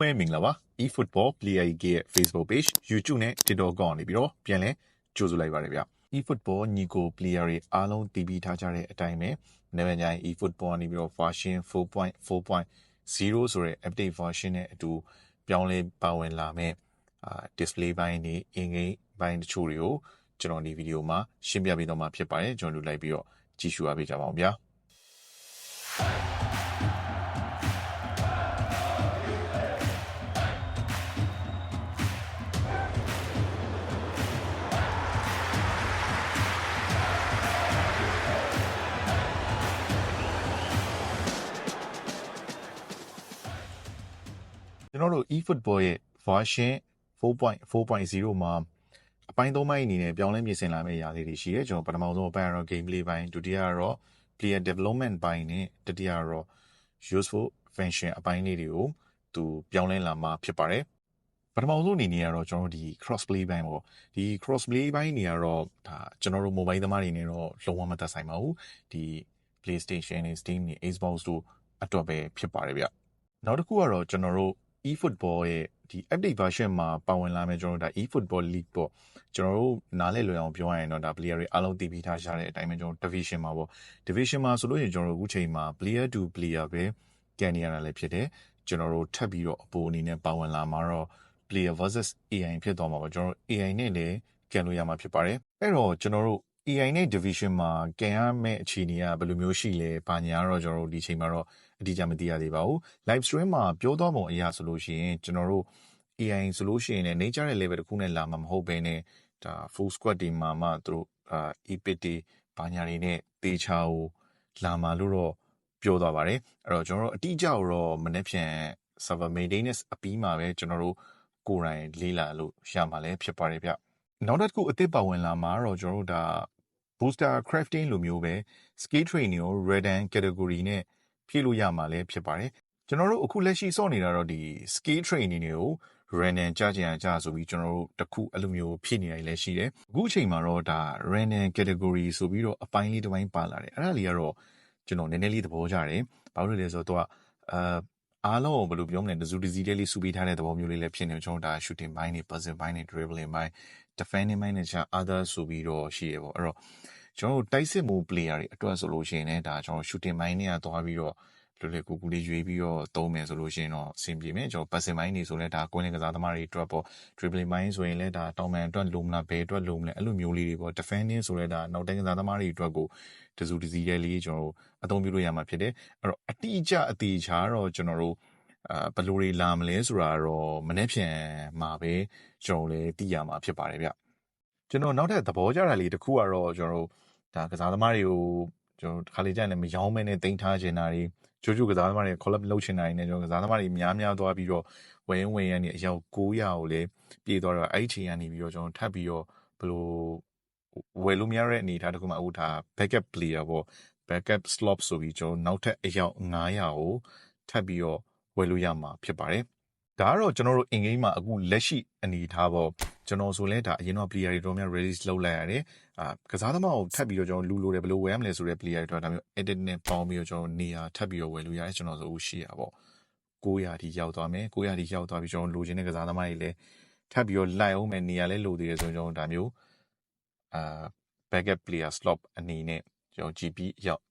ပဲမင်္ဂလာပါ eFootball Player Geek ရဲ့ Facebook Page YouTube နဲ့ TikTok ကောင်နေပြီးတော့ပြန်လဲကြိုဆိုလိုက်ပါရဗျ eFootball ညီကို player တွေအားလုံးတည်ပြီးထားကြတဲ့အတိုင်းပဲနေ့မှည eFootball နေပြီးတော့ version 4.4.0ဆိုတဲ့ update version နဲ့အတူပြောင်းလဲပါဝင်လာမဲ့အာ display ဘိုင်းနေ in game ဘိုင်းတချို့တွေကိုကျွန်တော်ဒီဗီဒီယိုမှာရှင်းပြပေးတော့မှာဖြစ်ပါတယ်ကျွန်တော်တို့လိုက်ပြီးတော့ကြည့်ရှုအားပေးကြပါအောင်ဗျာ ကျွန်တော်တို့ eFootball ရဲ့ version 4.4.0မှာအပိုင်း၃ပိုင်းအနေနဲ့ပြောင်းလဲပြင်ဆင်လာမယ့်အရာလေးတွေရှိတယ်ကျွန်တော်ပထမဆုံးအပိုင်းကတော့ gameplay ပိုင်းဒုတိယကတော့ player development ပိုင်းနဲ့တတိယကတော့ useful function အပိုင်းလေးတွေကိုသူပြောင်းလဲလာမှာဖြစ်ပါတယ်ပထမဆုံးအနေနဲ့ကတော့ကျွန်တော်တို့ဒီ cross play ဘိုင်းပေါ့ဒီ cross play ဘိုင်းနေရာတော့ဒါကျွန်တော်တို့ mobile သမားတွေနဲ့တော့လုံးဝမသက်ဆိုင်ပါဘူးဒီ PlayStation နဲ့ Steam နဲ့ Xbox တို့အတွက်ပဲဖြစ်ပါတယ်ဗျနောက်တစ်ခုကတော့ကျွန်တော်တို့ eFootball ရဲ့ဒီ update version မှာပါဝင်လာမယ့်ကျွန်တော်တို့ဒါ eFootball League ပေါ့ကျွန်တော်တို့နားလည်လွယ်အောင်ပြောရရင်တော့ဒါ player တွေအားလုံးတည်ပြီးထားရှာတဲ့အတိုင်းပဲကျွန်တော် division မှာပေါ့ division မှာဆိုလို့ရင်ကျွန်တော်တို့အခုချိန်မှာ player to player ပဲကန်နေရတာလည်းဖြစ်တယ်ကျွန်တော်တို့ထပ်ပြီးတော့အပေါ်အနေနဲ့ပါဝင်လာမှာတော့ player versus AI ဖြစ်သွားမှာပေါ့ကျွန်တော်တို့ AI နဲ့လည်းကန်လို့ရမှာဖြစ်ပါတယ်အဲ့တော့ကျွန်တော်တို့ AI နဲ့ division မှာကန်ရမယ့်အခြေအနေကဘယ်လိုမျိုးရှိလဲဘာညာတော့ကျွန်တော်တို့ဒီချိန်မှာတော့အတိအကျမသိရသေးပါဘူး live stream မှာပြောသွားပုံအရာဆိုလို့ရှိရင်ကျွန်တော်တို့ AI ဆိုလို့ရှိရင်လည်း nature ရဲ့ level တစ်ခုနဲ့လာမှာမဟုတ်ဘဲနဲ့ဒါ full squad တွေမှာမှသူတို့အာ epic တွေဘာညာတွေနဲ့တေချာကိုလာမှာလို့တော့ပြောသွားပါတယ်အဲ့တော့ကျွန်တော်တို့အတိအကျတော့မနေ့ဖြန် server maintenance အပြီးမှာပဲကျွန်တော်တို့ကိုယ်တိုင်လေးလာလို့ရမှာလည်းဖြစ်ပါတယ်ဗျ နောက်တစ်ခုအသစ်ပါဝင်လာမှာတော့ကျွန်တော်တို့ဒါ booster crafting လိုမျိုးပဲ skill training ကို redden category နဲ့ဖြည့်လို့ရမှာလည်းဖြစ်ပါတယ်ကျွန်တော်တို့အခုလက်ရှိစောင့်နေတာတော့ဒီ skill training တွေကို random ကြာကြံကြာဆိုပြီးကျွန်တော်တို့တခုအဲ့လိုမျိုးဖြည့်နေရတယ်လည်းရှိတယ်အခုအချိန်မှာတော့ဒါ random category ဆိုပြီးတော့အပိုင်းလေးတစ်ပိုင်းပါလာတယ်အဲ့ဒါလေးကတော့ကျွန်တော်နည်းနည်းလေးသဘောကျတယ်ဘာလို့လဲဆိုတော့သူကအာ အားလုံးကိုဘယ်လိုပြောမလဲတစုတစည်းတည်းလေးစုပေးထားတဲ့သဘောမျိုးလေးလည်းဖြစ်နေကျွန်တော်ဒါ shooting ဘိုင်းနေ puzzle ဘိုင်းနေ dribbling ဘိုင်း defending ဘိုင်းနဲ့ချာ other ဆိုပြီးတော့ရှိရပေါ့အဲ့တော့ကျွန်တော်တို့တိုက်စစ်မှု player တွေအတွက်ဆိုလို့ရှိရင်လည်းဒါကျွန်တော် shooting ဘိုင်းနဲ့သွားပြီးတော့ လွယ်လွယ်ကူကူလေးရွေးပြီးတော့သုံးမယ်ဆိုလို့ရှိရင်တော့အဆင်ပြေမယ်ကျွန်တော် passing ဘိုင်းနေဆိုလဲဒါကွင်းလင်ကစားသမားတွေအတွက်ပေါ့ dribbling ဘိုင်းဆိုရင်လည်းဒါတောင်ပန်အတွက်လုံမလားဘယ်အတွက်လုံမလဲအဲ့လိုမျိုးလေးတွေပေါ့ defending ဆိုလဲဒါနောက်တိုင်းကစားသမားတွေအတွက်ကိုတစုတစည်းတည်းလေးကျွန်တော်တို့အသုံးပြုလို့ရမှာဖြစ်တယ်အဲ့တော့အတိအကျအသေးချာတော့ကျွန်တော်တို့အာဘယ်လိုတွေလာမလဲဆိုတာတော့မနေ့ဖြန်မှာပဲကျွန်တော်လည်းသိရမှာဖြစ်ပါတယ်ဗျကျွန်တော်နောက်ထပ်သဘောကျတာလေးတစ်ခုကတော့ကျွန်တော်တို့ဒါကစားသမားတွေကိုကျွန်တော်ခါလေးကြရင်လည်းမယောင်းမဲနဲ့တင်ထားချင်တာတွေ ကျိုးကျိုးကစားသမားတွေ collab လုပ်ချင်တာတွေနဲ့ကျွန်တော်ကစားသမားတွေများများသွားပြီးတော့ဝယ်ဝင်ရနေအယောက်900ကိုလည်းပြေးသွားတော့အဲ့ချိန်ကနေပြီးတော့ကျွန်တော်ထပ်ပြီးတော့ဘယ်လိုဝယ်လို့မရတဲ့အနေအထားတခုမှအခုဒါ backup player ပေါ့ backup slot ဆိုပြီးကျွန်တော်နောက်ထပ်အယောက်900ကိုထပ်ပြီးတော့ဝယ်လို့ရမှာဖြစ်ပါတယ်ဒါကတော့ကျွန်တော်တို့ in game မှာအခုလက်ရှိအနေအထားပေါ့ ကျွန်တော်ဆိုလဲဒါအရင်တော့ player တွေတော့များ release လုပ်လိုက်ရတယ်အာကစားသမားကိုထပ်ပြီးတော့ကျွန်တော်လူလိုတယ်ဘယ်လိုဝယ်ရမလဲဆိုတဲ့ player တွေတော့ဒါမျိုး edit နဲ့ပေါင်းပြီးတော့ကျွန်တော်နေရာထပ်ပြီးတော့ဝယ်လို့ရတယ်ကျွန်တော်ဆိုဦးရှိရပေါ့900ထိရောက်သွားမယ်900ထိရောက်သွားပြီးကျွန်တော်လိုချင်တဲ့ကစားသမားတွေလည်းထပ်ပြီးတော့လိုက်အောင်မယ်နေရာလဲလိုသေးတယ်ဆိုရင်ကျွန်တော်ဒါမျိုးအာ backup player slot အနေနဲ့ကျွန်တော် GP ရောက်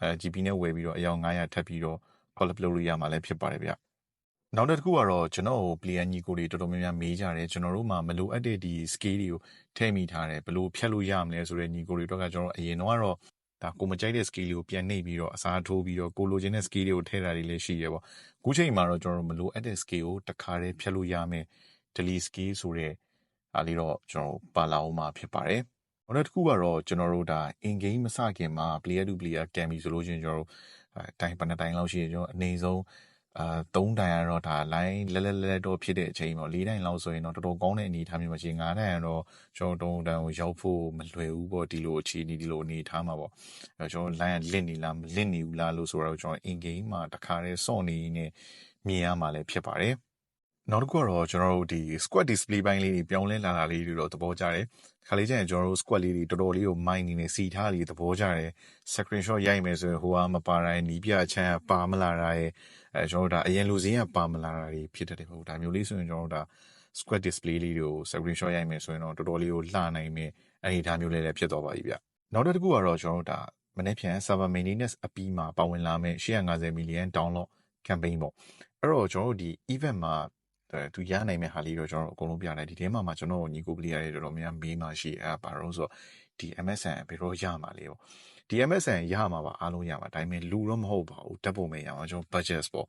အဲ GP နဲ့ဝယ်ပြီးတော့အယောက်900ထပ်ပြီးတော့ collab လုပ်လို့ရမှာလည်းဖြစ်ပါတယ်ဗျ နောက်တစ်ခုကတော့ကျွန်တော်ကို player ညီကိုတွေတော်တော်များများမေးကြတယ်ကျွန်တော်တို့မှာမလိုအပ်တဲ့ဒီ skill တွေကိုထည့်မိထားတယ်ဘယ်လိုဖြတ်လို့ရမလဲဆိုတဲ့ညီကိုတွေတော့ကကျွန်တော်အရင်တော့ကတော့ဒါကိုမကြိုက်တဲ့ skill တွေကိုပြန်နှိပ်ပြီးတော့အစားထိုးပြီးတော့ကိုလိုချင်တဲ့ skill တွေကိုထည့်တာတွေလည်းရှိရပေါ့အခုချိန်မှာတော့ကျွန်တော်တို့မလိုအပ်တဲ့ skill ကိုတစ်ခါတည်းဖြတ်လို့ရမယ် delete skill ဆိုတဲ့အားလေးတော့ကျွန်တော်ပါလာအောင်မှာဖြစ်ပါတယ်နောက်တစ်ခုကတော့ကျွန်တော်တို့ဒါ in game မစခင်မှာ player to player ကန်ပြီဆိုလို့ချင်းကျွန်တော်တို့တိုင်းပနတိုင်းလောက်ရှိရင်ကျွန်တော်အနေဆုံး အာ3တိုင်ကတော့ဒါ line လဲလဲလဲတော့ဖြစ်တဲ့အချိန်ပေါ့၄တိုင်လောက်ဆိုရင်တော့တော်တော်ကောင်းတဲ့အနေအထားမျိုးမှာရှိ9တိုင်ကတော့ကျွန်တော်တုံးတန်းကိုရောက်ဖို့မလွယ်ဘူးပေါ့ဒီလိုအခြေအနေဒီလိုအနေအထားမှာပေါ့အဲကျွန်တော် line လင့်နေလားမလင့်နေဘူးလားလို့ဆိုတော့ကျွန်တော် in game မှာတခါတည်းစော့နေနေမြင်ရမှာလည်းဖြစ်ပါတယ် နောက်တစ်ခုကတော့ကျွန်တော်တို့ဒီ squad display ဘိုင်းလေးတွေပြောင်းလဲလာတာလေးတွေတော့သဘောကျတယ်ခါလေးကျရင်ကျွန်တော်တို့ squad လေးတွေတော်တော်လေးကိုမိုင်းနေနေစီထားလေးသဘောကျတယ် screenshot ရိုက်မယ်ဆိုရင်ဟိုကမပါတိုင်းနီးပြချမ်းပါမလာတာရဲ့အဲကျွန်တော်တို့ဒါအရင်လူစင်းကပါမလာတာတွေဖြစ်တတ်တယ်ဟုတ်ဒါမျိုးလေးဆိုရင်ကျွန်တော်တို့ဒါ squad display လေးတွေကို screenshot ရိုက်မယ်ဆိုရင်တော့တော်တော်လေးကိုလှနိုင်မယ်အဲဒီဒါမျိုးလေးလည်းဖြစ်သွားပါပြီဗျနောက်တစ်ခုကတော့ကျွန်တော်တို့ဒါမနေ့ပြန် server maintenance အပြီးမှာပါဝင်လာမယ့်850 million download campaign ပေါ့အဲ့တော့ကျွန်တော်တို့ဒီ event မှာအဲ သူရနိုင်မဲ့ဟာလေးတော့ကျွန်တော်တို့အကုန်လုံးပြတယ်ဒီထဲမှာမှကျွန်တော်ညီကိုပလေးရတယ်တော်တော်များမေးမှရှိအဲဘာလို့ဆိုတော့ဒီ MSN ဘယ်တော့ရမှာလဲပေါ့ဒီ MSN ရမှာပါအားလုံးရမှာဒါပေမဲ့လူတော့မဟုတ်ပါဘူးတက်ဖို့မရအောင်ကျွန်တော် budget ပေါ့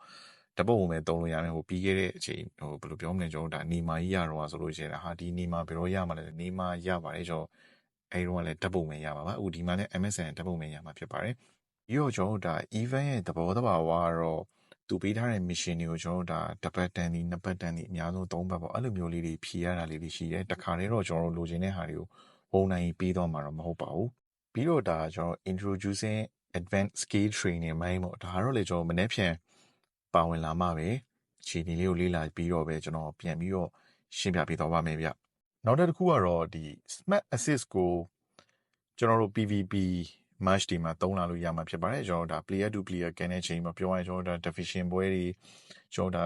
တပုတ်ဝင်သုံးလို့ရမယ်ဟိုပြီးခဲ့တဲ့အချိန်ဟိုဘယ်လိုပြောမလဲကျွန်တော်ဒါနေမာကြီးရတော့ဆိုလို့ရှိရင်ဟာဒီနေမာဘယ်တော့ရမှာလဲနေမာရပါတယ်ကျွန်တော်အဲတော့လည်းတက်ပုတ်ဝင်ရပါပါအခုဒီမှာလည်း MSN တက်ပုတ်ဝင်ရမှာဖြစ်ပါတယ်ပြီးတော့ကျွန်တော်ဒါ event ရဲ့သဘောတဘာဝကတော့ သူပေးထားတဲ့ mission တွေကိုကျွန်တော်တို့ဒါတစ်ပတ်တန်ဒီနှစ်ပတ်တန်ဒီအများဆုံးသုံးပတ်ပေါ့အဲ့လိုမျိုးလေးတွေဖြည့်ရတာလေးတွေရှိတယ်တခါတည်းတော့ကျွန်တော်တို့လိုချင်တဲ့ဟာတွေကိုပုံနိုင်ပြီးတော့မှာတော့မဟုတ်ပါဘူးပြီးတော့ဒါကျွန်တော် introducing advanced skill training မိုင်းပေါ့ဒါကတော့လေကျွန်တော်မနေ့ဖြန်ပါဝင်လာမှပဲခြေနေလေးကိုလေးလာပြီးတော့ပဲကျွန်တော်ပြန်ပြီးတော့ရှင်းပြပေးတော့ပါမယ်ဗျနောက်တစ်ခုကတော့ဒီ smart assist ကိုကျွန်တော်တို့ PVP match ဒီမှာသုံးလာလို့ရမှာဖြစ်ပါတယ်ကျွန်တော်ဒါ player to player ကန်တဲ့ချိန်မှာပြောရရင်ကျွန်တော်ဒါ division ပွဲတွေကျွန်တော်ဒါ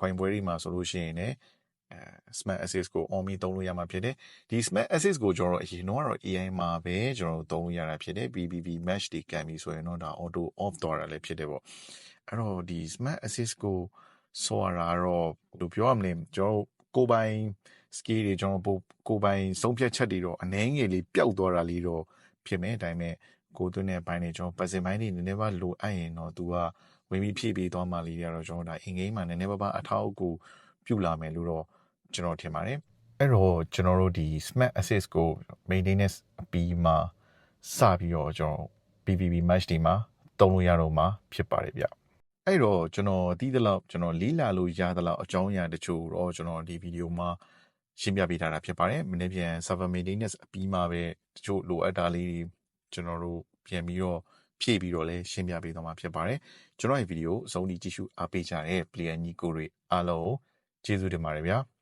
coin ပွဲတွေမှာဆိုလို့ရှိရင်လည်းအဲ smart assist ကို on ပြီးသုံးလို့ရမှာဖြစ်တယ်ဒီ smart assist ကိုကျွန်တော်အရင်တော့ကတော့ AI မှာပဲကျွန်တော်သုံးလို့ရတာဖြစ်တယ် BBB match တွေကန်ပြီးဆိုရင်တော့ဒါ auto off တော့တာလည်းဖြစ်တယ်ပေါ့အဲ့တော့ဒီ smart assist ကိုဆောရတာတော့ဘယ်လိုပြောရမလဲကျွန်တော်ကိုပိုင် skill တွေကျွန်တော်ကိုပိုင်ဆုံးဖြတ်ချက်တွေတော့အနှဲငယ်လေးပျောက်သွားတာလေးတော့ဖြစ်မယ်ဒါပေမဲ့ ကိုသွင်းတဲ့ဘိုင်းတွေကျွန်တော်ပတ်စင်ဘိုင်းတွေနည်းနည်းပါလိုအပ်ရင်တော့သူကဝင်ပြီးဖြည့်ပေးသွားမှလေးတွေကတော့ကျွန်တော်ဒါအင်ဂိမ်းမှာနည်းနည်းပါးပါအထောက်အကူပြုလာမယ်လို့တော့ကျွန်တော်ထင်ပါတယ်အဲ့တော့ကျွန်တော်တို့ဒီ smart assist ကို maintenance အပြီးမှာစပြီးတော့ကျွန်တော် PVP match တွေမှာတုံးလို့ရတော့မှာဖြစ်ပါတယ်ဗျအဲ့တော့ကျွန်တော်တီးသလောက်ကျွန်တော်လေးလာလို့ရသလောက်အကြောင်းအရာတချို့တော့ကျွန်တော်ဒီဗီဒီယိုမှာရှင်းပြပေးထားတာဖြစ်ပါတယ်။မနေ့ပြန် server maintenance အပြီးမှာပဲတချို့လိုအပ်တာလေးတွေ ကျွန်တော်တို့ပြန်ပြီးတော့ဖြည့်ပြီးတော့လည်းရှင်းပြပေးသွားမှာဖြစ်ပါတယ်ကျွန်တော်ရဲ့ဗီဒီယိုအဆုံးထိကြည့်ရှုအားပေးကြတဲ့ player ညီကိုတွေအားလုံးကိုကျေးဇူးတင်ပါတယ်ဗျာ။